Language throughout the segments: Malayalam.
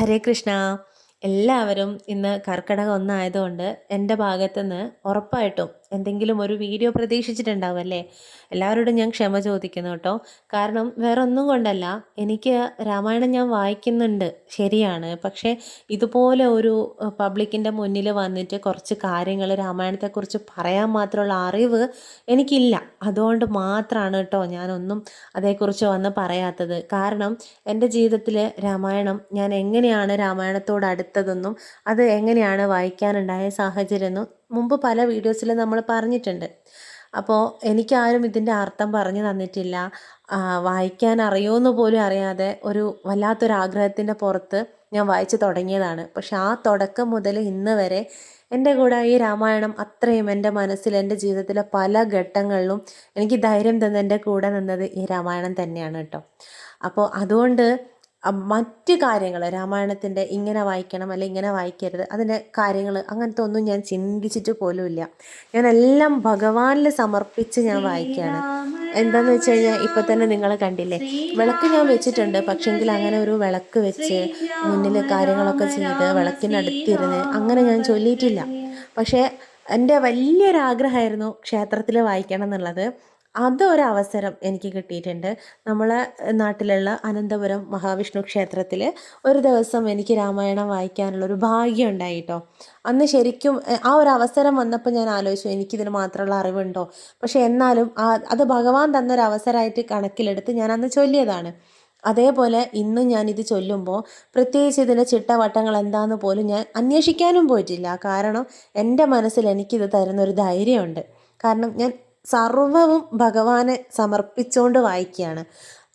ഹരേ കൃഷ്ണ. എല്ലാവരും ഇന്ന് കർക്കിടകം ഒന്നായതുകൊണ്ട് എന്റെ ഭാഗത്തുനിന്ന് ഉറപ്പായിട്ടും എന്തെങ്കിലും ഒരു വീഡിയോ പ്രതീക്ഷിച്ചിട്ടുണ്ടാവും അല്ലേ? എല്ലാവരോടും ഞാൻ ക്ഷമ ചോദിക്കുന്നു കേട്ടോ. കാരണം വേറെ ഒന്നും കൊണ്ടല്ല. എനിക്ക് രാമായണം ഞാൻ വായിക്കുന്നുണ്ട്. ശരിയാണ്. പക്ഷേ ഇതുപോലെ ഒരു പബ്ലിക്കിന്റെ മുന്നിൽ വന്നിട്ട് കുറച്ച് കാര്യങ്ങൾ രാമായണത്തെക്കുറിച്ച് പറയാൻ മാത്രമുള്ള അറിവ് എനിക്കില്ല. അതുകൊണ്ട് മാത്രമാണ് കേട്ടോ ഞാനൊന്നും അതേക്കുറിച്ച് വന്ന് പറയാത്തത്. കാരണം എന്റെ ജീവിതത്തിൽ രാമായണം ഞാൻ എങ്ങനെയാണ് രാമായണത്തോട് അടുത്തതെന്നും അത് എങ്ങനെയാണ് വായിക്കാനുണ്ടായ സാഹചര്യം എന്നും മുമ്പ് പല വീഡിയോസിലും നമ്മൾ പറഞ്ഞിട്ടുണ്ട്. അപ്പോൾ എനിക്കാരും ഇതിന്റെ അർത്ഥം പറഞ്ഞു തന്നിട്ടില്ല. വായിക്കാൻ അറിയുമെന്ന് പോലും അറിയാതെ ഒരു വല്ലാത്തൊരാഗ്രഹത്തിന്റെ പുറത്ത് ഞാൻ വായിച്ചു തുടങ്ങിയതാണ്. പക്ഷെ ആ തുടക്കം മുതൽ ഇന്ന് വരെ എന്റെ കൂടെ ഈ രാമായണം അത്രയും എന്റെ മനസ്സിൽ എന്റെ ജീവിതത്തിലെ പല ഘട്ടങ്ങളിലും എനിക്ക് ധൈര്യം തന്നെ എന്റെ കൂടെ നിന്നത് ഈ രാമായണം തന്നെയാണ് കേട്ടോ. അപ്പോൾ അതുകൊണ്ട് മറ്റ് കാര്യങ്ങൾ രാമായണത്തിന്റെ ഇങ്ങനെ വായിക്കണം അല്ലെങ്കിൽ ഇങ്ങനെ വായിക്കരുത് അതിന്റെ കാര്യങ്ങൾ അങ്ങനത്തെ ഒന്നും ഞാൻ ചിന്തിച്ചിട്ട് പോലുമില്ല. ഞാൻ എല്ലാം ഭഗവാനിൽ സമർപ്പിച്ച് ഞാൻ വായിക്കുകയാണ്. എന്താന്ന് വെച്ച് കഴിഞ്ഞാൽ ഇപ്പം തന്നെ നിങ്ങൾ കണ്ടില്ലേ വിളക്ക് ഞാൻ വെച്ചിട്ടുണ്ട് പക്ഷെങ്കിൽ അങ്ങനെ ഒരു വിളക്ക് വെച്ച് മുന്നിൽ കാര്യങ്ങളൊക്കെ ചെയ്ത് വിളക്കിനടുത്തിരുന്ന് അങ്ങനെ ഞാൻ ചൊല്ലിയിട്ടില്ല. പക്ഷേ എന്റെ വലിയൊരാഗ്രഹമായിരുന്നു ക്ഷേത്രത്തിൽ വായിക്കണം എന്നുള്ളത്. അതൊരവസരം എനിക്ക് കിട്ടിയിട്ടുണ്ട്. നമ്മളെ നാട്ടിലുള്ള അനന്തപുരം മഹാവിഷ്ണു ക്ഷേത്രത്തിൽ ഒരു ദിവസം എനിക്ക് രാമായണം വായിക്കാനുള്ളൊരു ഭാഗ്യം ഉണ്ടായി കേട്ടോ അന്ന് ശരിക്കും ആ ഒരു അവസരം വന്നപ്പോൾ ഞാൻ ആലോചിച്ചു എനിക്കിതിന് മാത്രമുള്ള അറിവുണ്ടോ? പക്ഷേ എന്നാലും അത് ഭഗവാൻ തന്നൊരു അവസരമായിട്ട് കണക്കിലെടുത്ത് ഞാൻ അന്ന് ചൊല്ലിയതാണ്. അതേപോലെ ഇന്നും ഞാനിത് ചൊല്ലുമ്പോൾ പ്രത്യേകിച്ച് ഇതിന്റെ ചിട്ടവട്ടങ്ങൾ എന്താണെന്ന് പോലും ഞാൻ അന്വേഷിക്കാനും പോയിട്ടില്ല. കാരണം എന്റെ മനസ്സിൽ എനിക്കിത് തരുന്നൊരു ധൈര്യമുണ്ട്. കാരണം ഞാൻ സർവവും ഭഗവാനെ സമർപ്പിച്ചുകൊണ്ട് വായിക്കുകയാണ്.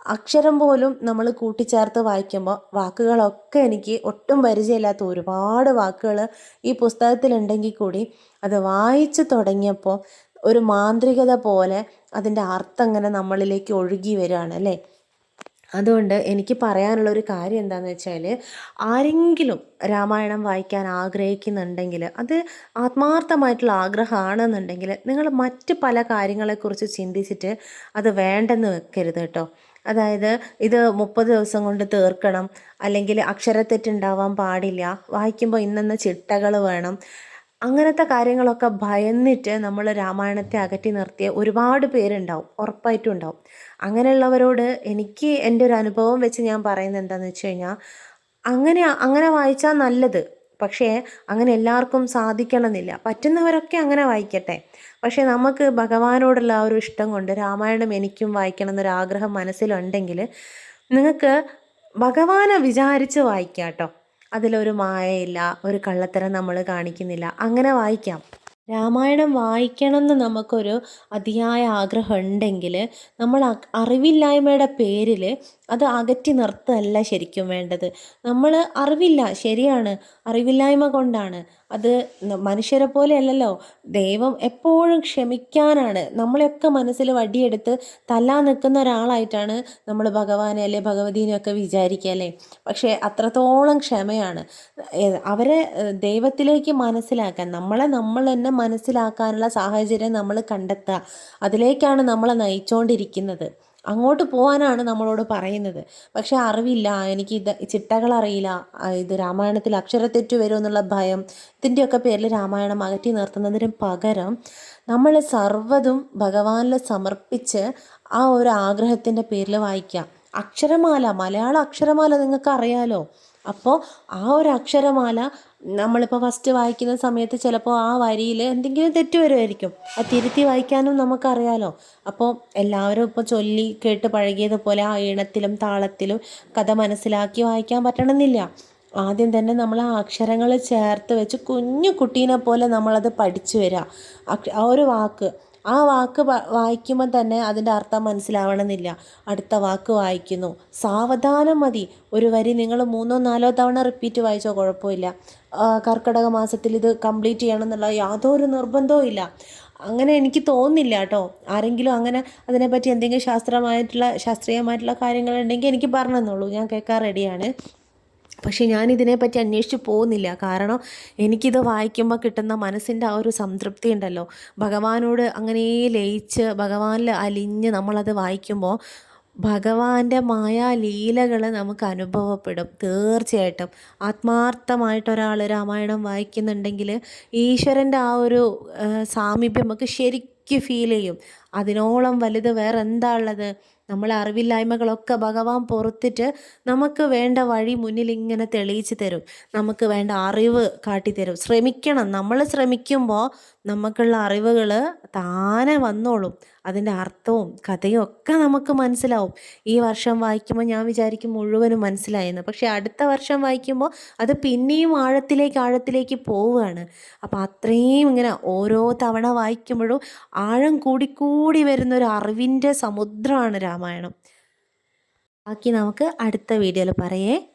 അക്ഷരം പോലും നമ്മൾ കൂട്ടിച്ചേർത്ത് വായിക്കുമ്പോൾ വാക്കുകളൊക്കെ എനിക്ക് ഒട്ടും പരിചയമില്ലാത്ത ഒരുപാട് വാക്കുകൾ ഈ പുസ്തകത്തിലുണ്ടെങ്കിൽ കൂടി അത് വായിച്ചു തുടങ്ങിയപ്പോൾ ഒരു മാന്ത്രികത പോലെ അതിന്റെ അർത്ഥം ഇങ്ങനെ നമ്മളിലേക്ക് ഒഴുകി വരികയാണ് അല്ലേ? അതുകൊണ്ട് എനിക്ക് പറയാനുള്ള ഒരു കാര്യം എന്താണെന്ന് വെച്ചാൽ ആരെങ്കിലും രാമായണം വായിക്കാൻ ആഗ്രഹിക്കുന്നുണ്ടെങ്കിൽ അത് ആത്മാർത്ഥമായിട്ടുള്ള ആഗ്രഹമാണെന്നുണ്ടെങ്കിൽ നിങ്ങൾ മറ്റ് പല കാര്യങ്ങളെക്കുറിച്ച് ചിന്തിച്ചിട്ട് അത് വേണ്ടെന്ന് വെക്കരുത് കേട്ടോ. അതായത് ഇത് മുപ്പത് ദിവസം കൊണ്ട് തീർക്കണം അല്ലെങ്കിൽ അക്ഷരത്തെറ്റുണ്ടാവാൻ പാടില്ല വായിക്കുമ്പോൾ ഇന്നെന്ന ചിട്ടകൾ വേണം അങ്ങനത്തെ കാര്യങ്ങളൊക്കെ ഭയന്നിട്ട് നമ്മൾ രാമായണത്തെ അകറ്റി നിർത്തിയ ഒരുപാട് പേരുണ്ടാവും ഉറപ്പായിട്ടും ഉണ്ടാവും. അങ്ങനെയുള്ളവരോട് എനിക്ക് എന്റെ ഒരു അനുഭവം വെച്ച് ഞാൻ പറയുന്നത് എന്താണെന്ന് വെച്ച് കഴിഞ്ഞാൽ അങ്ങനെ അങ്ങനെ വായിച്ചാൽ നല്ലത്. പക്ഷേ അങ്ങനെ എല്ലാവർക്കും സാധിക്കണമെന്നില്ല. പറ്റുന്നവരൊക്കെ അങ്ങനെ വായിക്കട്ടെ. പക്ഷേ നമുക്ക് ഭഗവാനോടുള്ള ആ ഒരു ഇഷ്ടം കൊണ്ട് രാമായണം എനിക്കും വായിക്കണം എന്നൊരു ആഗ്രഹം മനസ്സിലുണ്ടെങ്കിൽ നിങ്ങൾക്ക് ഭഗവാനെ വിചാരിച്ച് വായിക്കാം കേട്ടോ അതിലൊരു മായയില്ല ഒരു കള്ളത്തരം നമ്മൾ കാണിക്കുന്നില്ല. അങ്ങനെ വായിക്കാം. രാമായണം വായിക്കണം എന്ന് നമുക്കൊരു അതിയായ ആഗ്രഹം ഉണ്ടെങ്കിൽ നമ്മൾ അറിവില്ലായ്മയുടെ പേരിൽ അത് അകറ്റി നിർത്തല്ല ശരിക്കും വേണ്ടത്. നമ്മൾ അറിവില്ല ശരിയാണ്. അറിവില്ലായ്മ കൊണ്ടാണ്. അത് മനുഷ്യരെ പോലെ അല്ലല്ലോ ദൈവം എപ്പോഴും ക്ഷമിക്കാനാണ്. നമ്മളെയൊക്കെ മനസ്സിൽ വടിയെടുത്ത് തല്ലാ നിൽക്കുന്ന ഒരാളായിട്ടാണ് നമ്മൾ ഭഗവാനെ അല്ലെ ഭഗവതീനെയൊക്കെ വിചാരിക്കുക അല്ലേ? പക്ഷേ അത്രത്തോളം ക്ഷമയാണ്. അവരെ ദൈവത്തിലേക്ക് മനസ്സിലാക്കാൻ നമ്മളെ നമ്മൾ തന്നെ മനസ്സിലാക്കാനുള്ള സാഹചര്യം നമ്മൾ കണ്ടെത്തുക. അതിലേക്കാണ് നമ്മളെ നയിച്ചുകൊണ്ടിരിക്കുന്നത് അങ്ങോട്ട് പോകാനാണ് നമ്മളോട് പറയുന്നത്. പക്ഷേ അറിവില്ല. എനിക്ക് ഇത് ചിട്ടകൾ അറിയില്ല. ഇത് രാമായണത്തിൽ അക്ഷരത്തെറ്റ് വരുമെന്നുള്ള ഭയം ഇതിന്റെയൊക്കെ പേരിൽ രാമായണം അകറ്റി നിർത്തുന്നതിന് പകരം നമ്മൾ സർവതും ഭഗവാനിൽ സമർപ്പിച്ച് ആ ഒരു ആഗ്രഹത്തിന്റെ പേരിൽ വായിക്കാം അക്ഷരമാല. മലയാള അക്ഷരമാല നിങ്ങൾക്ക് അറിയാലോ അപ്പോൾ ആ ഒരു അക്ഷരമാല നമ്മളിപ്പോൾ ഫസ്റ്റ് വായിക്കുന്ന സമയത്ത് ചിലപ്പോൾ ആ വരിയിൽ എന്തെങ്കിലും തെറ്റ് വരുമായിരിക്കും അത് തിരുത്തി വായിക്കാനും നമുക്കറിയാലോ. അപ്പോൾ എല്ലാവരും ഇപ്പോൾ ചൊല്ലി കേട്ട് പഴകിയതുപോലെ ആ ഈണത്തിലും താളത്തിലും കഥ മനസ്സിലാക്കി വായിക്കാൻ പറ്റണമെന്നില്ല. ആദ്യം തന്നെ നമ്മൾ ആ അക്ഷരങ്ങൾ ചേർത്ത് വെച്ച് കുഞ്ഞു കുട്ടീനെ പോലെ നമ്മളത് പഠിച്ചു വരിക ആ ഒരു വാക്ക്. ആ വാക്ക് വായിക്കുമ്പോൾ തന്നെ അതിന്റെ അർത്ഥം മനസ്സിലാവണമെന്നില്ല. അടുത്ത വാക്ക് വായിക്കുന്നു. സാവധാനം മതി. ഒരു വരി നിങ്ങൾ മൂന്നോ നാലോ തവണ റിപ്പീറ്റ് വായിച്ചോ കുഴപ്പമില്ല. കർക്കിടക മാസത്തിൽ ഇത് കംപ്ലീറ്റ് ചെയ്യണം എന്നുള്ള യാതൊരു നിർബന്ധവും ഇല്ല. അങ്ങനെ എനിക്ക് തോന്നുന്നില്ല കേട്ടോ. ആരെങ്കിലും അങ്ങനെ അതിനെപ്പറ്റി എന്തെങ്കിലും ശാസ്ത്രമായിട്ടുള്ള ശാസ്ത്രീയമായിട്ടുള്ള കാര്യങ്ങളുണ്ടെങ്കിൽ എനിക്ക് പറഞ്ഞു തന്നുള്ളൂ ഞാൻ കേൾക്കാൻ റെഡിയാണ് പക്ഷേ ഞാനിതിനെപ്പറ്റി അന്വേഷിച്ച് പോകുന്നില്ല. കാരണം എനിക്കിത് വായിക്കുമ്പോൾ കിട്ടുന്ന മനസ്സിന്റെ ആ ഒരു സംതൃപ്തി ഉണ്ടല്ലോ. ഭഗവാനോട് അങ്ങനെ ലയിച്ച് ഭഗവാനിൽ അലിഞ്ഞ് നമ്മളത് വായിക്കുമ്പോൾ ഭഗവാന്റെ മായാലീലകൾ നമുക്ക് അനുഭവപ്പെടും തീർച്ചയായിട്ടും. ആത്മാർത്ഥമായിട്ട് ഒരാൾ രാമായണം വായിക്കുന്നുണ്ടെങ്കിൽ ഈശ്വരന്റെ ആ ഒരു സാമീപ്യം നമുക്ക് ശരിക്കും ഫീൽ ചെയ്യും. അതിനോളം വലുത് വേറെ എന്താ ഉള്ളത്? നമ്മളെ അറിവില്ലായ്മകളൊക്കെ ഭഗവാൻ പുറത്തിട്ട് നമുക്ക് വേണ്ട വഴി മുന്നിൽ ഇങ്ങനെ തെളിയിച്ച് തരും. നമുക്ക് വേണ്ട അറിവ് കാട്ടിത്തരും ശ്രമിക്കണം. നമ്മൾ ശ്രമിക്കുമ്പോൾ നമുക്കുള്ള അറിവുകൾ താനെ വന്നോളും. അതിന്റെ അർത്ഥവും കഥയും ഒക്കെ നമുക്ക് മനസ്സിലാവും. ഈ വർഷം വായിക്കുമ്പോൾ ഞാൻ വിചാരിക്കും മുഴുവനും മനസ്സിലായെന്ന്. പക്ഷേ അടുത്ത വർഷം വായിക്കുമ്പോൾ അത് പിന്നെയും ആഴത്തിലേക്ക് ആഴത്തിലേക്ക് പോവുകയാണ്. അപ്പോൾ അത്രയും ഇങ്ങനെ ഓരോ തവണ വായിക്കുമ്പോഴും ആഴം കൂടിക്കൂടി വരുന്ന ഒരു അറിവിന്റെ സമുദ്രമാണ് രാമായണം. ബാക്കി നമുക്ക് അടുത്ത വീഡിയോയിൽ പറയേ.